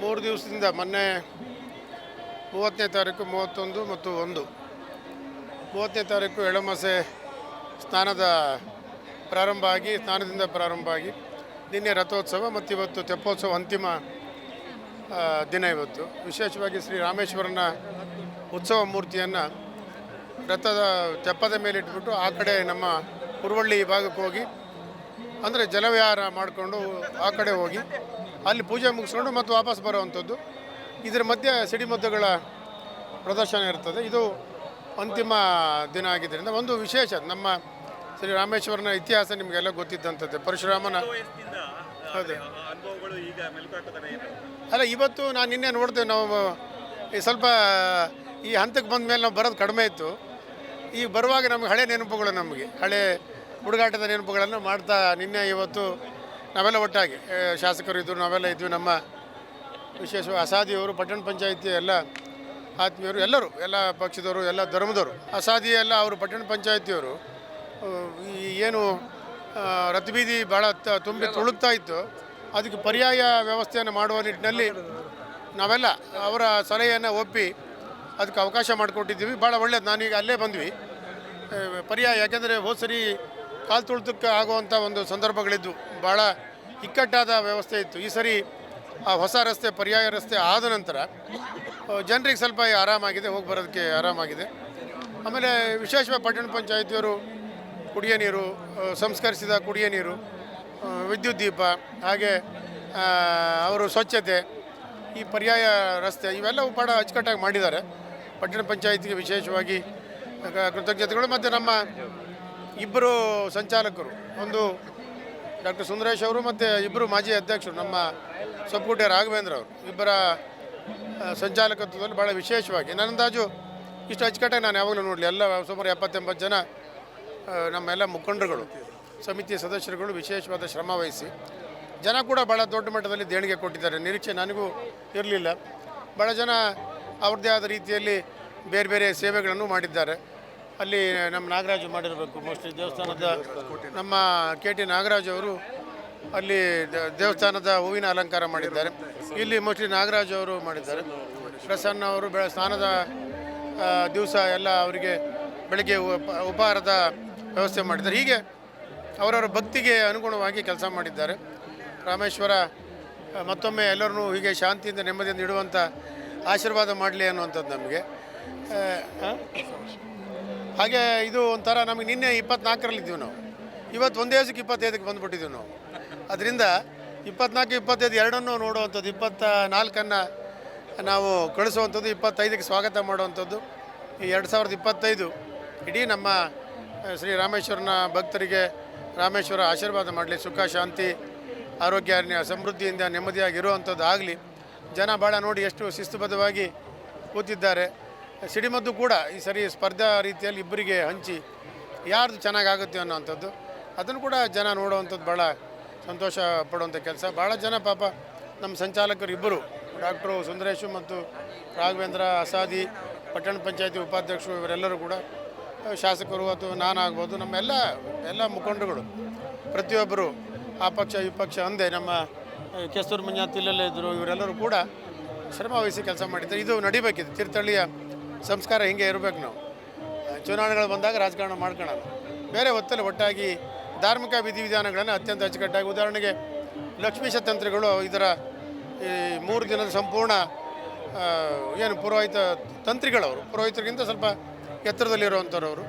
ಮೂರು ದಿವಸದಿಂದ ಮೊನ್ನೆ ಮೂವತ್ತನೇ ತಾರೀಕು ಮೂವತ್ತೊಂದು ಮತ್ತು ಒಂದು. ಮೂವತ್ತನೇ ತಾರೀಕು ಎಳಮಾಸೆ ಸ್ನಾನದ ಪ್ರಾರಂಭ ಆಗಿ, ಸ್ನಾನದಿಂದ ಪ್ರಾರಂಭ ಆಗಿ, ನಿನ್ನೆ ರಥೋತ್ಸವ ಮತ್ತು ಇವತ್ತು ತೆಪ್ಪೋತ್ಸವ ಅಂತಿಮ ದಿನ ಇವತ್ತು. ವಿಶೇಷವಾಗಿ ಶ್ರೀ ರಾಮೇಶ್ವರನ ಉತ್ಸವ ಮೂರ್ತಿಯನ್ನು ರಥದ ತೆಪ್ಪದ ಮೇಲೆ ಇಟ್ಬಿಟ್ಟು ಆ ಕಡೆ ನಮ್ಮ ಕುರುವಳ್ಳಿ ಭಾಗಕ್ಕೆ ಹೋಗಿ, ಅಂದರೆ ಜಲವಿಹಾರ ಮಾಡಿಕೊಂಡು ಆ ಕಡೆ ಹೋಗಿ ಅಲ್ಲಿ ಪೂಜೆ ಮುಗಿಸ್ಕೊಂಡು ಮತ್ತು ವಾಪಸ್ ಬರುವಂಥದ್ದು. ಇದರ ಮಧ್ಯೆ ಸಿಡಿಮದ್ದುಗಳ ಪ್ರದರ್ಶನ ಇರ್ತದೆ. ಇದು ಅಂತಿಮ ದಿನ ಆಗಿದ್ದರಿಂದ ಒಂದು ವಿಶೇಷ ನಮ್ಮ ಶ್ರೀ ರಾಮೇಶ್ವರನ ಇತಿಹಾಸ ನಿಮಗೆಲ್ಲ ಗೊತ್ತಿದ್ದಂಥದ್ದು. ಪರಶುರಾಮನ ಹೌದು. ಅಲ್ಲ ಇವತ್ತು ನಾನು ನಿನ್ನೆ ನೋಡಿದೆ ನಾವು ಈ ಸ್ವಲ್ಪ ಈ ಹಂತಕ್ಕೆ ಬಂದ ಮೇಲೆ ನಾವು ಬರೋದು ಕಡಿಮೆ ಇತ್ತು. ಈಗ ಬರುವಾಗ ನಮಗೆ ಹಳೆ ನೆನಪುಗಳು ನಮಗೆ. ಹಳೆ ಹುಡುಗಾಟದ ನೆನಪುಗಳನ್ನು ಮಾಡ್ತಾ ನಿನ್ನೆ ಇವತ್ತು ನಾವೆಲ್ಲ ಒಟ್ಟಾಗಿ ಶಾಸಕರು ಇದ್ದರು ನಾವೆಲ್ಲ ಇದ್ವಿ, ನಮ್ಮ ವಿಶೇಷವಾಗಿ ಅಸಾದಿಯವರು, ಪಟ್ಟಣ ಪಂಚಾಯಿತಿ ಎಲ್ಲ ಆತ್ಮೀಯರು, ಎಲ್ಲರೂ, ಎಲ್ಲ ಪಕ್ಷದವರು, ಎಲ್ಲ ಧರ್ಮದವರು, ಅಸಾದಿ ಎಲ್ಲ ಅವರು, ಪಟ್ಟಣ ಪಂಚಾಯಿತಿಯವರು ಈ ಏನು ರಥಬೀದಿ ಭಾಳ ತುಂಬಿ ತುಳುಕ್ತಾ ಇತ್ತು. ಅದಕ್ಕೆ ಪರ್ಯಾಯ ವ್ಯವಸ್ಥೆಯನ್ನು ಮಾಡುವ ನಿಟ್ಟಿನಲ್ಲಿ ನಾವೆಲ್ಲ ಅವರ ಸಲಹೆಯನ್ನು ಒಪ್ಪಿ ಅದಕ್ಕೆ ಅವಕಾಶ ಮಾಡಿಕೊಟ್ಟಿದ್ದೀವಿ. ಭಾಳ ಒಳ್ಳೇದು, ನಾನೀಗ ಅಲ್ಲೇ ಬಂದ್ವಿ. ಪರ್ಯಾಯ, ಯಾಕೆಂದರೆ ಹೋದ ಸರಿ ಕಾಲು ತುಳಿತಕ್ಕೆ ಆಗುವಂಥ ಒಂದು ಸಂದರ್ಭಗಳಿದ್ದು ಭಾಳ ಇಕ್ಕಟ್ಟಾದ ವ್ಯವಸ್ಥೆ ಇತ್ತು. ಈ ಸರಿ ಆ ಹೊಸ ರಸ್ತೆ, ಪರ್ಯಾಯ ರಸ್ತೆ ಆದ ನಂತರ ಜನರಿಗೆ ಸ್ವಲ್ಪ ಆರಾಮಾಗಿದೆ, ಹೋಗಿ ಬರೋದಕ್ಕೆ ಆರಾಮಾಗಿದೆ. ಆಮೇಲೆ ವಿಶೇಷವಾಗಿ ಪಟ್ಟಣ ಪಂಚಾಯತಿಯವರು ಕುಡಿಯ ನೀರು ಸಂಸ್ಕರಿಸಿದ ಕುಡಿಯ ನೀರು ವಿದ್ಯುತ್ ದೀಪ, ಹಾಗೆ ಅವರು ಸ್ವಚ್ಛತೆ, ಈ ಪರ್ಯಾಯ ರಸ್ತೆ, ಇವೆಲ್ಲವೂ ಭಾಳ ಅಚ್ಚುಕಟ್ಟಾಗಿ ಮಾಡಿದ್ದಾರೆ. ಪಟ್ಟಣ ಪಂಚಾಯತಿಗೆ ವಿಶೇಷವಾಗಿ ಕೃತಜ್ಞತೆಗಳು. ಮತ್ತು ನಮ್ಮ ಇಬ್ಬರು ಸಂಚಾಲಕರು, ಒಂದು ಡಾಕ್ಟರ್ ಸುಂದರೇಶ್ ಅವರು ಮತ್ತು ಇಬ್ಬರು ಮಾಜಿ ಅಧ್ಯಕ್ಷರು, ನಮ್ಮ ಸೊಪ್ಪುಟೆ ರಾಘವೇಂದ್ರ ಅವರು. ಇಬ್ಬರ ಸಂಚಾಲಕತ್ವದಲ್ಲಿ ಭಾಳ ವಿಶೇಷವಾಗಿ. ನನ್ನ ಅಂದಾಜು, ಇಷ್ಟು ಅಚ್ಚುಕಟ್ಟಾಗಿ ನಾನು ಯಾವಾಗಲೂ ನೋಡಲಿ, ಎಲ್ಲ ಸುಮಾರು ಎಪ್ಪತ್ತೆಂಬತ್ತು ಜನ ನಮ್ಮೆಲ್ಲ ಮುಖಂಡರುಗಳು, ಸಮಿತಿ ಸದಸ್ಯರುಗಳು ವಿಶೇಷವಾದ ಶ್ರಮ ವಹಿಸಿ, ಜನ ಕೂಡ ಭಾಳ ದೊಡ್ಡ ಮಟ್ಟದಲ್ಲಿ ದೇಣಿಗೆ ಕೊಟ್ಟಿದ್ದಾರೆ. ನಿರೀಕ್ಷೆ ನನಗೂ ಇರಲಿಲ್ಲ. ಭಾಳ ಜನ ಅವ್ರದ್ದೇ ಆದ ರೀತಿಯಲ್ಲಿ ಬೇರೆ ಬೇರೆ ಸೇವೆಗಳನ್ನು ಮಾಡಿದ್ದಾರೆ. ಅಲ್ಲಿ ನಮ್ಮ ನಾಗರಾಜು ಮಾಡಿರಬೇಕು ಮೋಸ್ಟ್ಲಿ ದೇವಸ್ಥಾನದ ನಮ್ಮ ಕೆ ಟಿ ನಾಗರಾಜ್ ಅವರು ಅಲ್ಲಿ ದೇವಸ್ಥಾನದ ಹೂವಿನ ಅಲಂಕಾರ ಮಾಡಿದ್ದಾರೆ. ಇಲ್ಲಿ ಮೋಸ್ಟ್ಲಿ ನಾಗರಾಜ್ ಅವರು ಮಾಡಿದ್ದಾರೆ. ಪ್ರಸನ್ನ ಅವರು ಬೆಳ ಸ್ನಾನದ ದಿವಸ ಎಲ್ಲ ಅವರಿಗೆ ಬೆಳಗ್ಗೆ ಉಪ- ಉಪಹಾರದ ವ್ಯವಸ್ಥೆ ಮಾಡಿದ್ದಾರೆ. ಹೀಗೆ ಅವರವರ ಭಕ್ತಿಗೆ ಅನುಗುಣವಾಗಿ ಕೆಲಸ ಮಾಡಿದ್ದಾರೆ. ರಾಮೇಶ್ವರ ಮತ್ತೊಮ್ಮೆ ಎಲ್ಲರನ್ನೂ ಹೀಗೆ ಶಾಂತಿಯಿಂದ ನೆಮ್ಮದಿಯಿಂದ ಇಡುವಂಥ ಆಶೀರ್ವಾದ ಮಾಡಲಿ ಅನ್ನುವಂಥದ್ದು ನಮಗೆ? ಹಾಗೆ ಇದು ಒಂಥರ ನಮಗೆ ನಿನ್ನೆ ಇಪ್ಪತ್ನಾಲ್ಕರಲ್ಲಿದ್ದೀವಿ ನಾವು. ಇವತ್ತು ಒಂದೇ ದಿವಸಕ್ಕೆ ಇಪ್ಪತ್ತೈದಕ್ಕೆ ಬಂದುಬಿಟ್ಟಿದ್ದೀವಿ ನಾವು. ಅದರಿಂದ ಇಪ್ಪತ್ನಾಲ್ಕು, ಇಪ್ಪತ್ತೈದು ಎರಡನ್ನೂ ನೋಡುವಂಥದ್ದು ಇಪ್ಪತ್ತ ನಾಲ್ಕನ್ನು ನಾವು ಕಳಿಸುವಂಥದ್ದು, ಇಪ್ಪತ್ತೈದಕ್ಕೆ ಸ್ವಾಗತ ಮಾಡುವಂಥದ್ದು. ಈ ಎರಡು ಸಾವಿರದ ಇಪ್ಪತ್ತೈದು ಇಡೀ ನಮ್ಮ ಶ್ರೀ ರಾಮೇಶ್ವರನ ಭಕ್ತರಿಗೆ ರಾಮೇಶ್ವರ ಆಶೀರ್ವಾದ ಮಾಡಲಿ. ಸುಖ, ಶಾಂತಿ, ಆರೋಗ್ಯ ಸಮೃದ್ಧಿಯಿಂದ ನೆಮ್ಮದಿಯಾಗಿ ಇರುವಂಥದ್ದು ಆಗಲಿ ಜನ ಭಾಳ ನೋಡಿ ಎಷ್ಟು ಶಿಸ್ತುಬದ್ಧವಾಗಿ ಕೂತಿದ್ದಾರೆ. ಸಿಡಿಮದ್ದು ಕೂಡ ಈ ಸರಿ ಸ್ಪರ್ಧಾ ರೀತಿಯಲ್ಲಿ ಇಬ್ಬರಿಗೆ ಹಂಚಿ ಯಾರ್ದು ಚೆನ್ನಾಗಾಗುತ್ತೆ ಅನ್ನೋವಂಥದ್ದು, ಅದನ್ನು ಕೂಡ ಜನ ನೋಡುವಂಥದ್ದು ಭಾಳ ಸಂತೋಷ ಪಡುವಂಥ ಕೆಲಸ. ಭಾಳ ಜನ ಪಾಪ ನಮ್ಮ ಸಂಚಾಲಕರು ಇಬ್ಬರು, ಡಾಕ್ಟ್ರು ಸುಂದರೇಶು ಮತ್ತು ರಾಘವೇಂದ್ರ ಅಸಾದಿ, ಪಟ್ಟಣ ಪಂಚಾಯತಿ ಉಪಾಧ್ಯಕ್ಷರು ಇವರೆಲ್ಲರೂ ಕೂಡ, ಶಾಸಕರು ಅಥವಾ ನಾನಾಗ್ಬೋದು ನಮ್ಮೆಲ್ಲ ಎಲ್ಲ ಮುಖಂಡರುಗಳು, ಪ್ರತಿಯೊಬ್ಬರು ಆ ಪಕ್ಷ ಈ ಪಕ್ಷ ಅಂದೆ ನಮ್ಮ ಕೆಸೂರು ಕೆಸ್ತೂರು ಮಂಜಾತ್ ಇದ್ದರು ಇವರೆಲ್ಲರೂ ಕೂಡ ಶ್ರಮವಹಿಸಿ ಕೆಲಸ ಮಾಡಿದ್ದಾರೆ. ಇದು ನಡಿಬೇಕಿದೆ. ತೀರ್ಥಹಳ್ಳಿಯ ಸಂಸ್ಕಾರ ಹಿಂಗೆ ಇರಬೇಕು ನಾವು? ಚುನಾವಣೆಗಳು ಬಂದಾಗ ರಾಜಕಾರಣ ಮಾಡ್ಕೊಳ್ಳೋಣ. ಬೇರೆ ಹೊತ್ತಲ್ಲಿ ಒಟ್ಟಾಗಿ ಧಾರ್ಮಿಕ ವಿಧಿವಿಧಾನಗಳನ್ನು ಅತ್ಯಂತ ಅಚ್ಚುಕಟ್ಟಾಗಿ ಉದಾಹರಣೆಗೆ ಲಕ್ಷ್ಮೀಶ ತಂತ್ರಿಗಳು ಇದರ ಈ ಮೂರು ದಿನದ ಸಂಪೂರ್ಣ ಏನು ಪುರೋಹಿತ ತಂತ್ರಿಗಳವರು, ಪುರೋಹಿತರಿಗಿಂತ ಸ್ವಲ್ಪ ಎತ್ತರದಲ್ಲಿರುವಂಥವ್ರು ಅವರು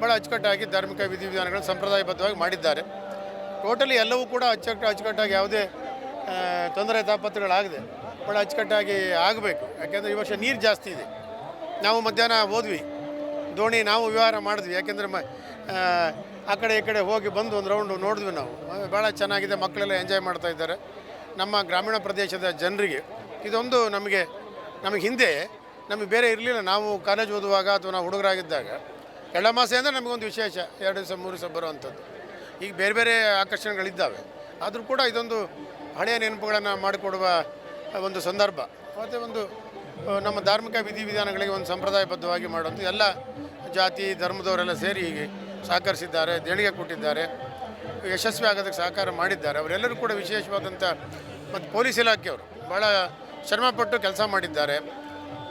ಭಾಳ ಅಚ್ಚುಕಟ್ಟಾಗಿ ಧಾರ್ಮಿಕ ವಿಧಿವಿಧಾನಗಳನ್ನು ಸಂಪ್ರದಾಯಬದ್ಧವಾಗಿ ಮಾಡಿದ್ದಾರೆ. ಟೋಟಲಿ ಎಲ್ಲವೂ ಕೂಡ ಅಚ್ಚುಕಟ್ಟು, ಅಚ್ಚುಕಟ್ಟಾಗಿ ಯಾವುದೇ ತೊಂದರೆ ತಾಪತ್ರಗಳಾಗದೆ ಭಾಳ ಅಚ್ಚುಕಟ್ಟಾಗಿ ಆಗಬೇಕು. ಯಾಕೆಂದರೆ ಈ ವರ್ಷ ನೀರು ಜಾಸ್ತಿ ಇದೆ. ನಾವು ಮಧ್ಯಾಹ್ನ ಹೋದ್ವಿ. ದೋಣಿ ನಾವು ವ್ಯವಹಾರ ಮಾಡಿದ್ವಿ. ಯಾಕೆಂದರೆ ಮ ಆ, ಕಡೆ ಈ ಕಡೆ ಹೋಗಿ ಬಂದು ಒಂದು ರೌಂಡು ನೋಡಿದ್ವಿ ನಾವು. ಭಾಳ ಚೆನ್ನಾಗಿದೆ ಮಕ್ಕಳೆಲ್ಲ ಎಂಜಾಯ್ ಮಾಡ್ತಾ ಇದ್ದಾರೆ. ನಮ್ಮ ಗ್ರಾಮೀಣ ಪ್ರದೇಶದ ಜನರಿಗೆ ಇದೊಂದು ನಮಗೆ ನಮಗೆ ಹಿಂದೆ ನಮಗೆ ಬೇರೆ ಇರಲಿಲ್ಲ. ನಾವು ಕಾಲೇಜ್ ಓದುವಾಗ ಅಥವಾ ನಾವು ಹುಡುಗರಾಗಿದ್ದಾಗ ಎಳ್ಳಮಾಸೆ ಅಂದರೆ ನಮಗೊಂದು ವಿಶೇಷ. ಎರಡು ದಿವಸ ಮೂರು ದಿವಸ ಬರುವಂಥದ್ದು. ಈಗ ಬೇರೆ ಬೇರೆ ಆಕರ್ಷಣೆಗಳಿದ್ದಾವೆ. ಆದರೂ ಕೂಡ ಇದೊಂದು ಹಳೆಯ ನೆನಪುಗಳನ್ನು ಮಾಡಿಕೊಡುವ ಒಂದು ಸಂದರ್ಭ. ಮತ್ತು ಒಂದು ನಮ್ಮ ಧಾರ್ಮಿಕ ವಿಧಿವಿಧಾನಗಳಿಗೆ ಒಂದು ಸಂಪ್ರದಾಯಬದ್ಧವಾಗಿ ಮಾಡುವಂಥ ಎಲ್ಲ ಜಾತಿ, ಧರ್ಮದವರೆಲ್ಲ ಸೇರಿ ಹೀಗೆ ಸಹಕರಿಸಿದ್ದಾರೆ, ದೇಣಿಗೆ ಕೊಟ್ಟಿದ್ದಾರೆ, ಯಶಸ್ವಿ ಆಗೋದಕ್ಕೆ ಸಹಕಾರ ಮಾಡಿದ್ದಾರೆ. ಅವರೆಲ್ಲರೂ ಕೂಡ ವಿಶೇಷವಾದಂಥ ಮತ್ತು ಪೊಲೀಸ್ ಇಲಾಖೆಯವರು ಭಾಳ ಶ್ರಮಪಟ್ಟು ಕೆಲಸ ಮಾಡಿದ್ದಾರೆ.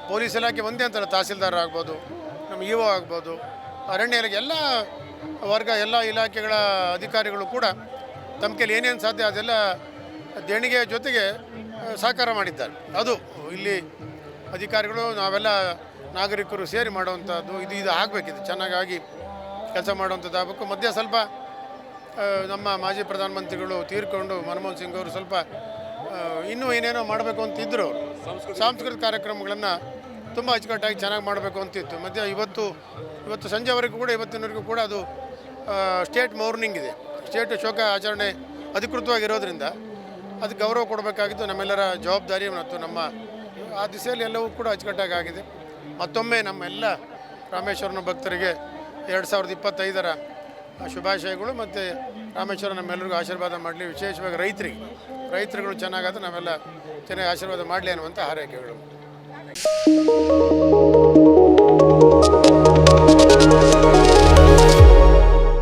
ಪೊಲೀಸ್ ಇಲಾಖೆ ಒಂದೇ ಅಂತಲ್ಲ, ತಹಸೀಲ್ದಾರ್ ಆಗ್ಬೋದು, ನಮ್ಮ ಇ ಒ ಆಗ್ಬೋದು, ಅರಣ್ಯ ಇಲಾಖೆ, ಎಲ್ಲ ವರ್ಗ, ಎಲ್ಲ ಇಲಾಖೆಗಳ ಅಧಿಕಾರಿಗಳು ಕೂಡ ತಮ್ಮ ಕೈಲಿ ಏನೇನು ಸಾಧ್ಯ ಅದೆಲ್ಲ ದೇಣಿಗೆ ಜೊತೆಗೆ ಸಹಕಾರ ಮಾಡಿದ್ದಾರೆ. ಅದು ಇಲ್ಲಿ ಅಧಿಕಾರಿಗಳು, ನಾವೆಲ್ಲ ನಾಗರಿಕರು ಸೇರಿ ಮಾಡುವಂಥದ್ದು ಇದು ಇದು ಆಗಬೇಕಿದೆ ಚೆನ್ನಾಗಾಗಿ ಕೆಲಸ ಮಾಡುವಂಥದ್ದು ಆಗಬೇಕು. ಮಧ್ಯ ಸ್ವಲ್ಪ ನಮ್ಮ ಮಾಜಿ ಪ್ರಧಾನಮಂತ್ರಿಗಳು ತೀರ್ಕೊಂಡು ಮನಮೋಹನ್ ಸಿಂಗ್ ಅವರು ಸ್ವಲ್ಪ ಇನ್ನೂ ಏನೇನೋ ಮಾಡಬೇಕು ಅಂತಿದ್ದರು ಸಾಂಸ್ಕೃತಿಕ ಕಾರ್ಯಕ್ರಮಗಳನ್ನು ತುಂಬ ಅಚ್ಚುಕಟ್ಟಾಗಿ ಚೆನ್ನಾಗಿ ಮಾಡಬೇಕು ಅಂತಿತ್ತು. ಮಧ್ಯ ಇವತ್ತು ಇವತ್ತು ಸಂಜೆವರೆಗೂ ಕೂಡ, ಇವತ್ತಿನವರೆಗೂ ಕೂಡ ಅದು ಸ್ಟೇಟ್ ಮೌರ್ನಿಂಗ್ ಇದೆ. ಸ್ಟೇಟ್ ಶೋಕ ಆಚರಣೆ ಅಧಿಕೃತವಾಗಿರೋದ್ರಿಂದ ಅದಕ್ಕೆ ಗೌರವ ಕೊಡಬೇಕಾಗಿದ್ದು ನಮ್ಮೆಲ್ಲರ ಜವಾಬ್ದಾರಿ ಮತ್ತು ನಮ್ಮ ಆ ದಿಸೆಯಲ್ಲಿ ಎಲ್ಲವೂ ಕೂಡ ಅಚ್ಚುಕಟ್ಟಾಗಿ ಆಗಿದೆ ಮತ್ತೊಮ್ಮೆ ನಮ್ಮೆಲ್ಲ ರಾಮೇಶ್ವರನ ಭಕ್ತರಿಗೆ ಎರಡು ಸಾವಿರದ ಇಪ್ಪತ್ತೈದರ ಶುಭಾಶಯಗಳು ಮತ್ತು ರಾಮೇಶ್ವರ ನಮ್ಮೆಲ್ಲರಿಗೂ ಆಶೀರ್ವಾದ ಮಾಡಲಿ. ವಿಶೇಷವಾಗಿ ರೈತರಿಗೆ, ರೈತರುಗಳು ಚೆನ್ನಾಗಾದ್ರೆ ನಾವೆಲ್ಲ ಚೆನ್ನಾಗಿ ಆಶೀರ್ವಾದ ಮಾಡಲಿ ಅನ್ನುವಂಥ ಹಾರೈಕೆಗಳು.